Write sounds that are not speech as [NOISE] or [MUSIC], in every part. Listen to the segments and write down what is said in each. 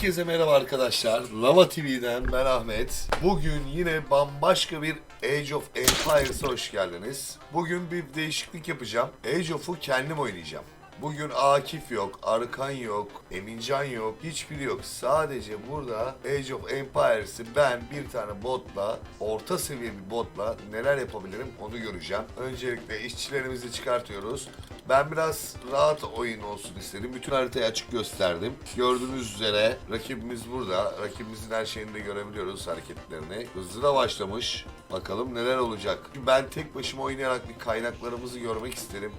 Herkese merhaba arkadaşlar. Lava TV'den ben Ahmet. Bugün yine bambaşka bir Age of Empires'a hoş geldiniz. Bugün bir değişiklik yapacağım. Age of'u kendim oynayacağım. Bugün Akif yok, Arkan yok, Emincan yok, hiçbiri yok. Sadece burada Age of Empires'ı ben bir tane botla, orta seviye bir botla neler yapabilirim onu göreceğim. Öncelikle işçilerimizi çıkartıyoruz. Ben biraz rahat oyun olsun istedim. Bütün haritayı açık gösterdim. Gördüğünüz üzere rakibimiz burada. Rakibimizin her şeyini de görebiliyoruz hareketlerini. Hızlı da başlamış. Bakalım neler olacak. Ben tek başıma oynayarak bir kaynaklarımızı görmek isterim.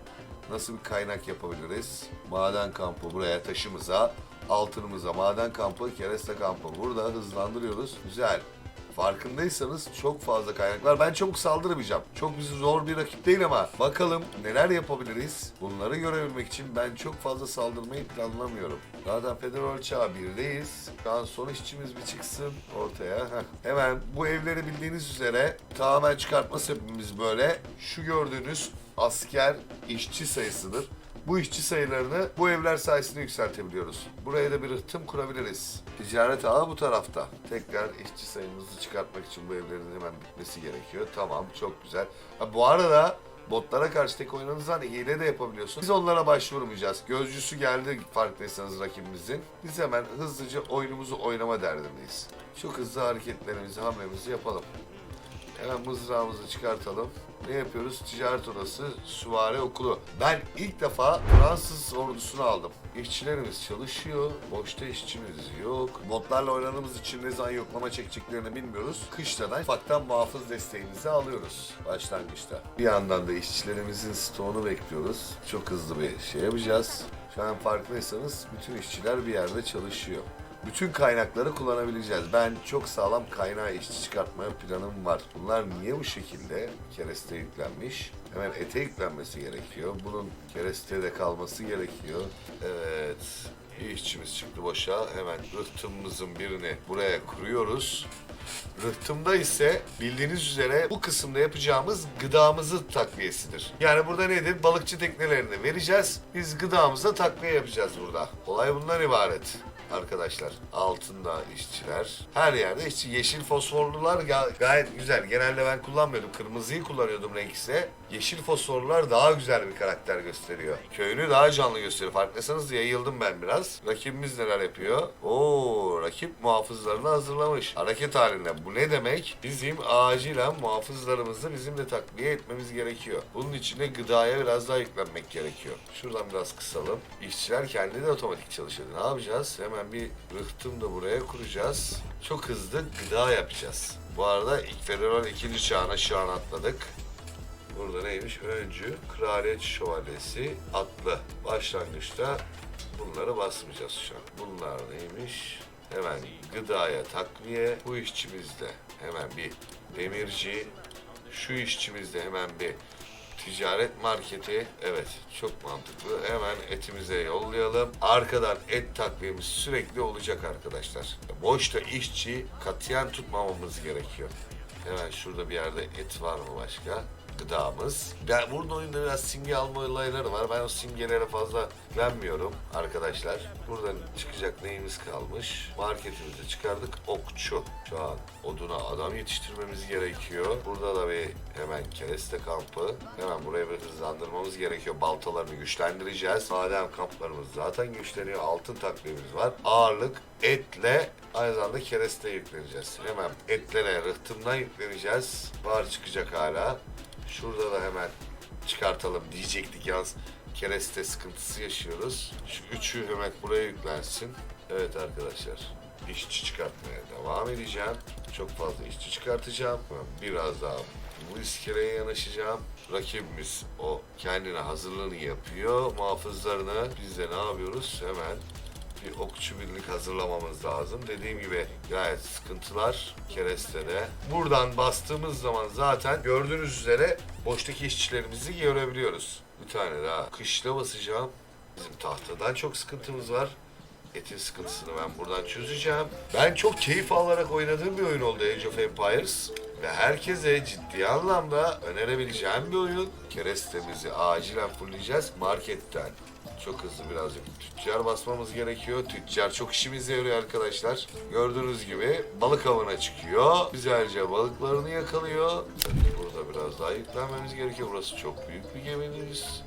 Nasıl bir kaynak yapabiliriz? Maden kampı buraya taşımıza, altınımıza maden kampı, kereste kampı burada hızlandırıyoruz. Güzel. Farkındaysanız çok fazla kaynak var. Ben çabuk saldıramayacağım. Çok bizi zor bir rakip değil ama bakalım neler yapabiliriz? Bunları görebilmek için ben çok fazla saldırmayı planlamıyorum. Zaten Federal Çağ 1'deyiz. Şu an son işçimiz bir çıksın ortaya. Hemen bu evleri bildiğiniz üzere tamamen çıkartma sebebimiz böyle. Şu gördüğünüz asker işçi sayısıdır. Bu işçi sayılarını bu evler sayesinde yükseltebiliyoruz. Buraya da bir rıhtım kurabiliriz. Ticaret ağı bu tarafta. Tekrar işçi sayımızı çıkartmak için bu evlerin hemen bitmesi gerekiyor. Tamam çok güzel. Ha, bu arada botlara karşı tek oynadığınız zaman hile de yapabiliyorsun. Biz onlara başvurmayacağız. Gözcüsü geldi farkındaysanız rakibimizin. Biz hemen hızlıca oyunumuzu oynama derdindeyiz. Çok hızlı hareketlerimizi, hamlemizi yapalım. Hemen mızrağımızı çıkartalım. Ne yapıyoruz? Ticaret odası, süvari okulu. Ben ilk defa Fransız ordusunu aldım. İşçilerimiz çalışıyor. Boşta işçimiz yok. Botlarla oynadığımız için ne zaman yoklama çekeceklerini bilmiyoruz. Kışladan ufaktan muhafız desteğimizi alıyoruz başlangıçta. Bir yandan da işçilerimizin stoğunu bekliyoruz. Çok hızlı bir şey yapacağız. Şu an farkındaysanız bütün işçiler bir yerde çalışıyor bütün kaynakları kullanabileceğiz. Ben çok sağlam kaynağı işçi çıkartmaya planım var. Bunlar niye bu şekilde kereste yüklenmiş? Hemen ete yüklenmesi gerekiyor. Bunun kerestede kalması gerekiyor. Evet. İşçimiz çıktı boşa. Hemen rıhtımımızın birini buraya kuruyoruz. Rıhtımda ise bildiğiniz üzere bu kısımda yapacağımız gıdamızı takviyesidir. Yani burada nedir? Balıkçı teknelerini vereceğiz. Biz gıdamıza takviye yapacağız burada. Olay bundan ibaret arkadaşlar. Altında işçiler. Her yerde işçi. Yeşil fosforlular ga- gayet güzel. Genelde ben kullanmıyordum. Kırmızıyı kullanıyordum renkse. Yeşil fosforlular daha güzel bir karakter gösteriyor. Köyünü daha canlı gösteriyor. Farkındaysanız yayıldım ben biraz. Rakibimiz neler yapıyor? Oo, rakip muhafızlarını hazırlamış. Hareket halinde. Bu ne demek? Bizim acilen muhafızlarımızı bizim de takviye etmemiz gerekiyor. Bunun için de gıdaya biraz daha yüklenmek gerekiyor. Şuradan biraz kısalım. İşçiler kendi de otomatik çalışıyor. Ne yapacağız? Hemen bir rıhtım da buraya kuracağız. Çok hızlı gıda yapacağız. Bu arada ilk federal ikinci çağına şu atladık. Burada neymiş? Öncü, kraliyet şövalyesi, atlı. Başlangıçta bunları basmayacağız şu an. Bunlar neymiş? Hemen gıdaya takviye. Bu işçimizde hemen bir demirci. Şu işçimizde hemen bir ticaret marketi. Evet çok mantıklı. Hemen etimize yollayalım. Arkadan et takviyemiz sürekli olacak arkadaşlar. Boşta işçi katiyen tutmamamız gerekiyor. Hemen şurada bir yerde et var mı başka? Gıdamız. Ben burada oyunda biraz simge alma olayları var. Ben o simgelere fazla güvenmiyorum arkadaşlar. Buradan çıkacak neyimiz kalmış? Marketimizi çıkardık. Okçu. Şu an oduna adam yetiştirmemiz gerekiyor. Burada da bir hemen kereste kampı. Hemen buraya bir hızlandırmamız gerekiyor. Baltalarını güçlendireceğiz. Maden kamplarımız zaten güçleniyor. Altın takviyemiz var. Ağırlık etle aynı zamanda kereste yükleneceğiz. Hemen etlere rıhtımdan yükleneceğiz. Var çıkacak hala. Şurada da hemen çıkartalım diyecektik yalnız kereste sıkıntısı yaşıyoruz. Şu üçü hemen buraya yüklensin. Evet arkadaşlar işçi çıkartmaya devam edeceğim. Çok fazla işçi çıkartacağım. Biraz daha bu iskeleye yanaşacağım. Rakibimiz o kendine hazırlığını yapıyor. Muhafızlarını biz de ne yapıyoruz? Hemen bir okçu birlik hazırlamamız lazım. Dediğim gibi gayet sıkıntılar kerestede. Buradan bastığımız zaman zaten gördüğünüz üzere boştaki işçilerimizi görebiliyoruz. Bir tane daha kışla basacağım. Bizim tahtadan çok sıkıntımız var. Etin sıkıntısını ben buradan çözeceğim. Ben çok keyif alarak oynadığım bir oyun oldu Age of Empires. Ve herkese ciddi anlamda önerebileceğim bir oyun. Kerestemizi acilen fullleyeceğiz. Marketten Çok hızlı birazcık tüccar basmamız gerekiyor. Tüccar çok işimize yarıyor arkadaşlar. Gördüğünüz gibi balık avına çıkıyor. Güzelce balıklarını yakalıyor. Burada biraz daha yüklenmemiz gerekiyor. Burası çok büyük bir gemimiz.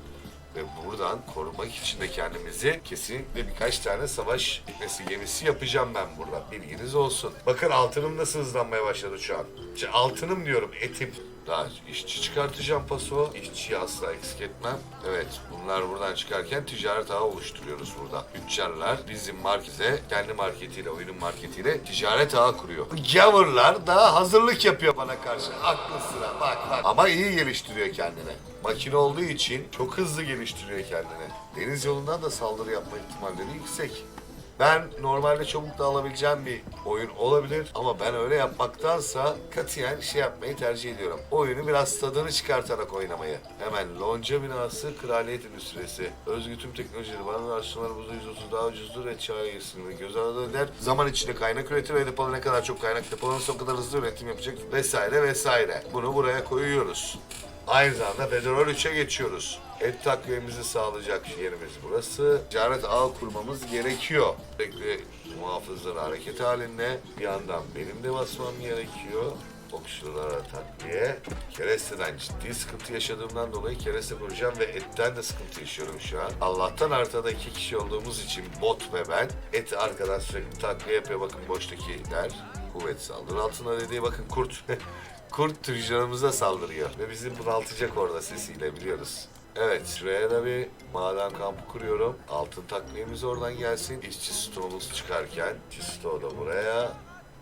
Ve buradan korumak için de kendimizi kesinlikle birkaç tane savaş teknesi gemisi yapacağım ben burada. Bilginiz olsun. Bakın altınım nasıl hızlanmaya başladı şu an. İşte altınım diyorum etim. Daha işçi çıkartacağım paso. İşçiyi asla eksik etmem. Evet bunlar buradan çıkarken ticaret ağı oluşturuyoruz burada. Tüccarlar bizim markete kendi marketiyle oyunun marketiyle ticaret ağı kuruyor. Gavurlar daha hazırlık yapıyor bana karşı. Aklı sıra bak bak. Ama iyi geliştiriyor kendini. Makine olduğu için çok hızlı geliştiriyor kendini. Deniz yolundan da saldırı yapma ihtimalleri yüksek. Ben normalde çabuk da alabileceğim bir oyun olabilir ama ben öyle yapmaktansa katiyen şey yapmayı tercih ediyorum. Oyunu biraz tadını çıkartarak oynamayı. Hemen lonca binası kraliyet endüstrisi. Özgü tüm teknolojileri bana araştırmalar buzda yüz otuz daha ucuzdur ve göz ardı eder. Zaman içinde kaynak üretir ve depoda ne kadar çok kaynak depolanırsa o kadar hızlı üretim yapacak vesaire vesaire. Bunu buraya koyuyoruz. Aynı zamanda Federal 3'e geçiyoruz. Et takviyemizi sağlayacak yerimiz burası. Ticaret ağ kurmamız gerekiyor. Sürekli muhafızlar hareket halinde. Bir yandan benim de basmam gerekiyor. Okçulara takviye. Keresteden ciddi sıkıntı yaşadığımdan dolayı kereste kuracağım ve etten de sıkıntı yaşıyorum şu an. Allah'tan haritada iki kişi olduğumuz için bot ve ben eti arkadan sürekli takviye yapıyor. Bakın boştakiler. Kuvvet saldırı altına dediği bakın kurt. [LAUGHS] Kurt tüccarımıza saldırıyor ve bizi bunaltacak orada sesiyle biliyoruz. Evet, şuraya da bir maden kampı kuruyorum. Altın takviyemiz oradan gelsin. İşçi stoğumuz çıkarken, işçi stoğu da buraya.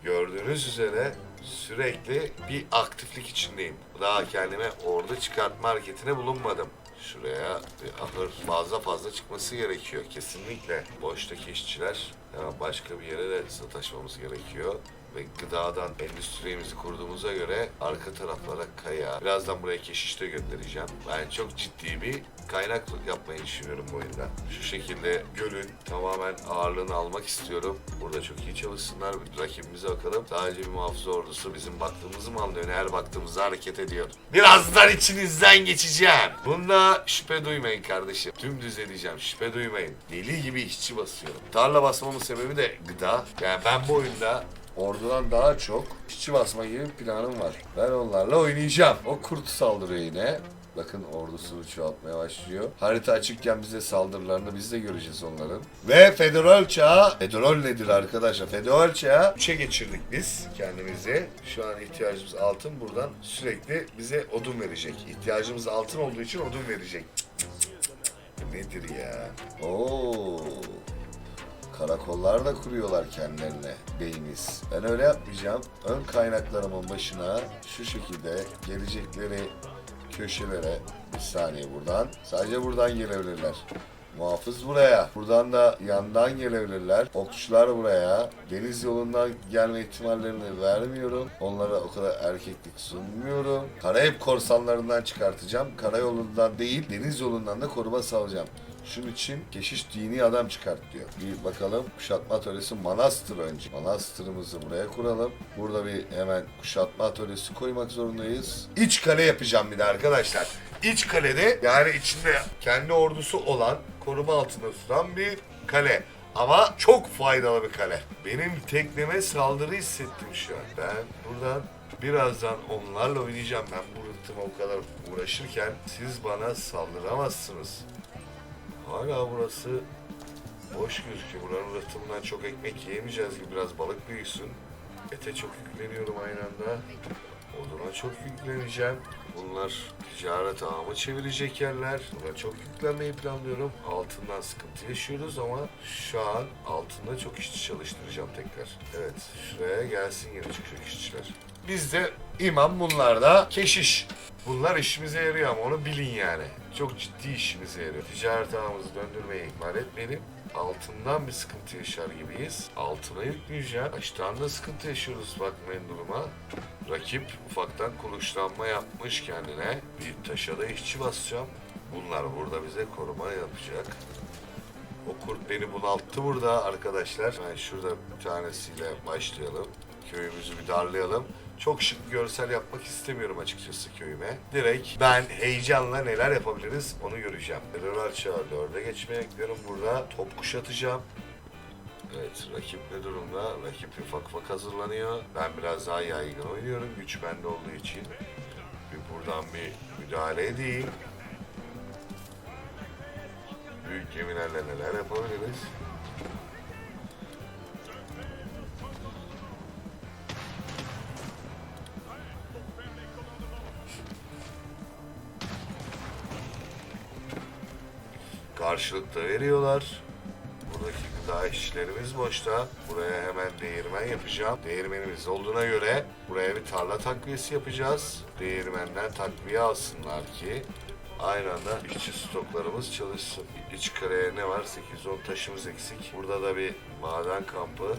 Gördüğünüz üzere sürekli bir aktiflik içindeyim. Daha kendime orada çıkartma hareketine bulunmadım. Şuraya bir ahır fazla fazla çıkması gerekiyor kesinlikle. Boştaki işçiler hemen başka bir yere de sataşmamız gerekiyor ve gıdadan endüstrimizi kurduğumuza göre arka taraflara kaya. Birazdan buraya keşiş de göndereceğim. Ben çok ciddi bir kaynak yapmayı düşünüyorum bu oyunda. Şu şekilde gölün tamamen ağırlığını almak istiyorum. Burada çok iyi çalışsınlar. Rakibimize bakalım. Sadece bir muhafız ordusu bizim baktığımızı mı anlıyor? Her baktığımızda hareket ediyor. Birazdan içinizden geçeceğim. Bunda şüphe duymayın kardeşim. Tüm düzeleceğim. Şüphe duymayın. Deli gibi işçi basıyorum. Tarla basmamın sebebi de gıda. Yani ben bu oyunda Ordudan daha çok işçi basma gibi bir planım var. Ben onlarla oynayacağım. O kurt saldırıyor yine. Bakın ordusunu çoğaltmaya başlıyor. Harita açıkken bize saldırılarını biz de göreceğiz onların. Ve federal çağı, federal nedir arkadaşlar? Federal çağı 3'e geçirdik biz kendimizi. Şu an ihtiyacımız altın buradan sürekli bize odun verecek. İhtiyacımız altın olduğu için odun verecek. Nedir ya? Oo. Karakollar da kuruyorlar kendilerine beyimiz. Ben öyle yapmayacağım. Ön kaynaklarımın başına şu şekilde gelecekleri köşelere bir saniye buradan. Sadece buradan gelebilirler. Muhafız buraya. Buradan da yandan gelebilirler. Okçular buraya. Deniz yolundan gelme ihtimallerini vermiyorum. Onlara o kadar erkeklik sunmuyorum. Karayip korsanlarından çıkartacağım. Karayolundan değil deniz yolundan da koruma sağlayacağım. Şunun için keşiş dini adam çıkart diyor. Bir bakalım kuşatma atölyesi manastır önce. Manastırımızı buraya kuralım. Burada bir hemen kuşatma atölyesi koymak zorundayız. İç kale yapacağım bir de arkadaşlar. İç kalede yani içinde kendi ordusu olan koruma altında tutan bir kale. Ama çok faydalı bir kale. Benim tekneme saldırı hissettim şu an. Ben buradan birazdan onlarla oynayacağım. Ben bu rıhtıma o kadar uğraşırken siz bana saldıramazsınız. Hala burası boş gözüküyor. Buranın rıhtımından çok ekmek yiyemeyeceğiz gibi biraz balık büyüsün. Ete çok yükleniyorum aynı anda. Oduna çok yükleneceğim. Bunlar ticaret ağımı çevirecek yerler. Buna çok yüklenmeyi planlıyorum. Altından sıkıntı yaşıyoruz ama şu an altında çok işçi çalıştıracağım tekrar. Evet şuraya gelsin yine çok işçiler. Biz de imam bunlar da keşiş. Bunlar işimize yarıyor ama onu bilin yani. Çok ciddi işimize yarıyor. Ticaret ağımızı döndürmeyi ihmal etmeyelim. Altından bir sıkıntı yaşar gibiyiz. Altına yükleyeceğim. Açtan da sıkıntı yaşıyoruz bakmayın duruma. Rakip ufaktan kuluşlanma yapmış kendine. Bir taşa da işçi basacağım. Bunlar burada bize koruma yapacak. O kurt beni bunalttı burada arkadaşlar. Ben şurada bir tanesiyle başlayalım. köyümüzü bir darlayalım. Çok şık görsel yapmak istemiyorum açıkçası köyüme. Direkt ben heyecanla neler yapabiliriz onu göreceğim. Terör çağı 4'e geçmeye bekliyorum burada. Top kuşatacağım. Evet rakip ne durumda? Rakip ufak ufak hazırlanıyor. Ben biraz daha yaygın oynuyorum güç bende olduğu için. Bir buradan bir müdahale edeyim. Büyük gemilerle neler yapabiliriz? Karşılıkta veriyorlar. Buradaki gıda işçilerimiz boşta. Buraya hemen değirmen yapacağım. Değirmenimiz olduğuna göre buraya bir tarla takviyesi yapacağız. Değirmenden takviye alsınlar ki aynı anda işçi stoklarımız çalışsın. İç kareye ne var? 810 taşımız eksik. Burada da bir maden kampı.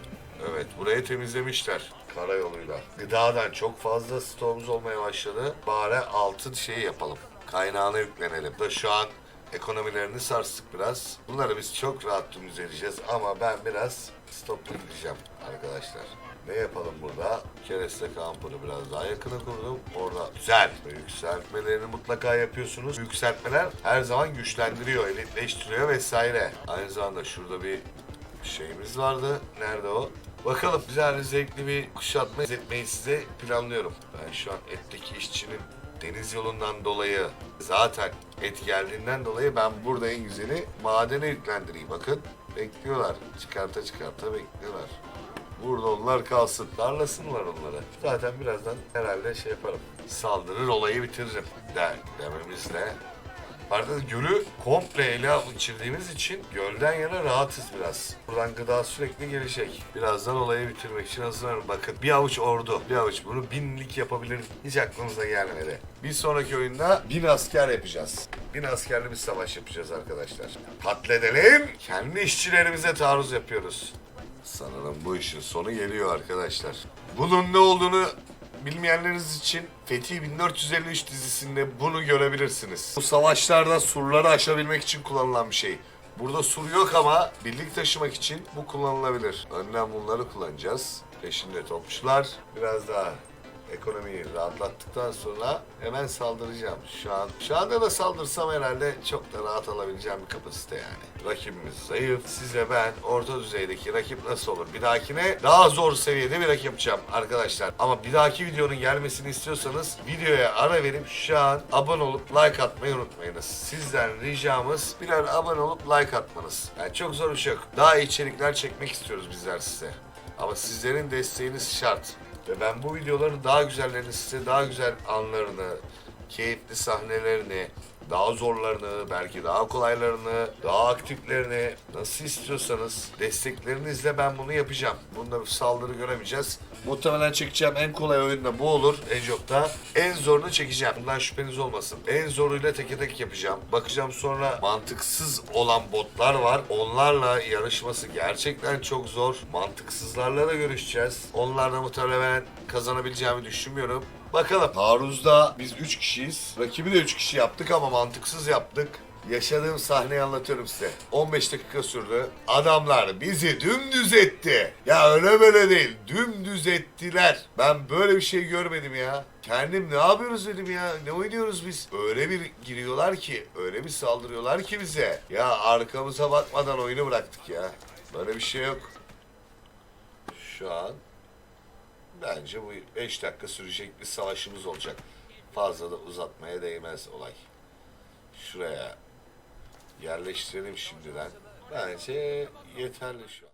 Evet burayı temizlemişler karayoluyla. Gıdadan çok fazla stoğumuz olmaya başladı. Bari altın şey yapalım. Kaynağına yüklenelim. Da şu an ekonomilerini sarstık biraz. Bunları biz çok rahat dümdüz edeceğiz ama ben biraz stoplu gideceğim arkadaşlar. Ne yapalım burada? Kereste kampını biraz daha yakına kurdum. Orada güzel. Yükseltmelerini mutlaka yapıyorsunuz. Yükseltmeler her zaman güçlendiriyor, elitleştiriyor vesaire. Aynı zamanda şurada bir şeyimiz vardı. Nerede o? Bakalım güzel zevkli bir kuşatma izletmeyi size planlıyorum. Ben şu an etteki işçinin deniz yolundan dolayı zaten et geldiğinden dolayı ben burada en güzeli madene yüklendireyim. Bakın bekliyorlar. Çıkarta çıkarta bekliyorlar. Burada onlar kalsın. Darlasınlar onları. Zaten birazdan herhalde şey yaparım. Saldırır olayı bitiririm. Der, dememizle Arada gölü komple ele geçirdiğimiz için gölden yana rahatız biraz. Buradan gıda sürekli gelecek. Birazdan olayı bitirmek için hazırlanırım. Bakın bir avuç ordu, bir avuç bunu binlik yapabilirim. Hiç aklımıza gelmedi. Bir sonraki oyunda bin asker yapacağız. Bin askerli bir savaş yapacağız arkadaşlar. Katledelim, kendi işçilerimize taarruz yapıyoruz. Sanırım bu işin sonu geliyor arkadaşlar. Bunun ne olduğunu bilmeyenleriniz için Fethi 1453 dizisinde bunu görebilirsiniz. Bu savaşlarda surları aşabilmek için kullanılan bir şey. Burada sur yok ama birlik taşımak için bu kullanılabilir. Önden bunları kullanacağız. Peşinde topçular. Biraz daha ekonomiyi rahatlattıktan sonra hemen saldıracağım. Şu an şu anda da saldırsam herhalde çok da rahat alabileceğim bir kapasite yani. Rakibimiz zayıf. Size ben orta düzeydeki rakip nasıl olur? Bir dahakine daha zor seviyede bir rakip yapacağım arkadaşlar. Ama bir dahaki videonun gelmesini istiyorsanız videoya ara verip şu an abone olup like atmayı unutmayınız. Sizden ricamız birer abone olup like atmanız. Yani çok zor bir şey yok. Daha iyi içerikler çekmek istiyoruz bizler size. Ama sizlerin desteğiniz şart. Ve ben bu videoların daha güzellerini size, daha güzel anlarını, keyifli sahnelerini, daha zorlarını, belki daha kolaylarını, daha aktiflerini nasıl istiyorsanız desteklerinizle ben bunu yapacağım. Bunda bir saldırı göremeyeceğiz. Muhtemelen çekeceğim en kolay oyun da bu olur. Ejop'ta en zorunu çekeceğim. Bundan şüpheniz olmasın. En zoruyla teke tek yapacağım. Bakacağım sonra mantıksız olan botlar var. Onlarla yarışması gerçekten çok zor. Mantıksızlarla da görüşeceğiz. Onlarla muhtemelen kazanabileceğimi düşünmüyorum. Bakalım. Taarruzda biz 3 kişiyiz. Rakibi de 3 kişi yaptık ama mantıksız yaptık. Yaşadığım sahneyi anlatıyorum size. 15 dakika sürdü. Adamlar bizi dümdüz etti. Ya öyle böyle değil. Dümdüz ettiler. Ben böyle bir şey görmedim ya. Kendim ne yapıyoruz dedim ya. Ne oynuyoruz biz? Öyle bir giriyorlar ki, öyle bir saldırıyorlar ki bize. Ya arkamıza bakmadan oyunu bıraktık ya. Böyle bir şey yok. Şu an Bence bu 5 dakika sürecek bir savaşımız olacak. Fazla da uzatmaya değmez olay. Şuraya yerleştirelim şimdiden. Bence yeterli şu an.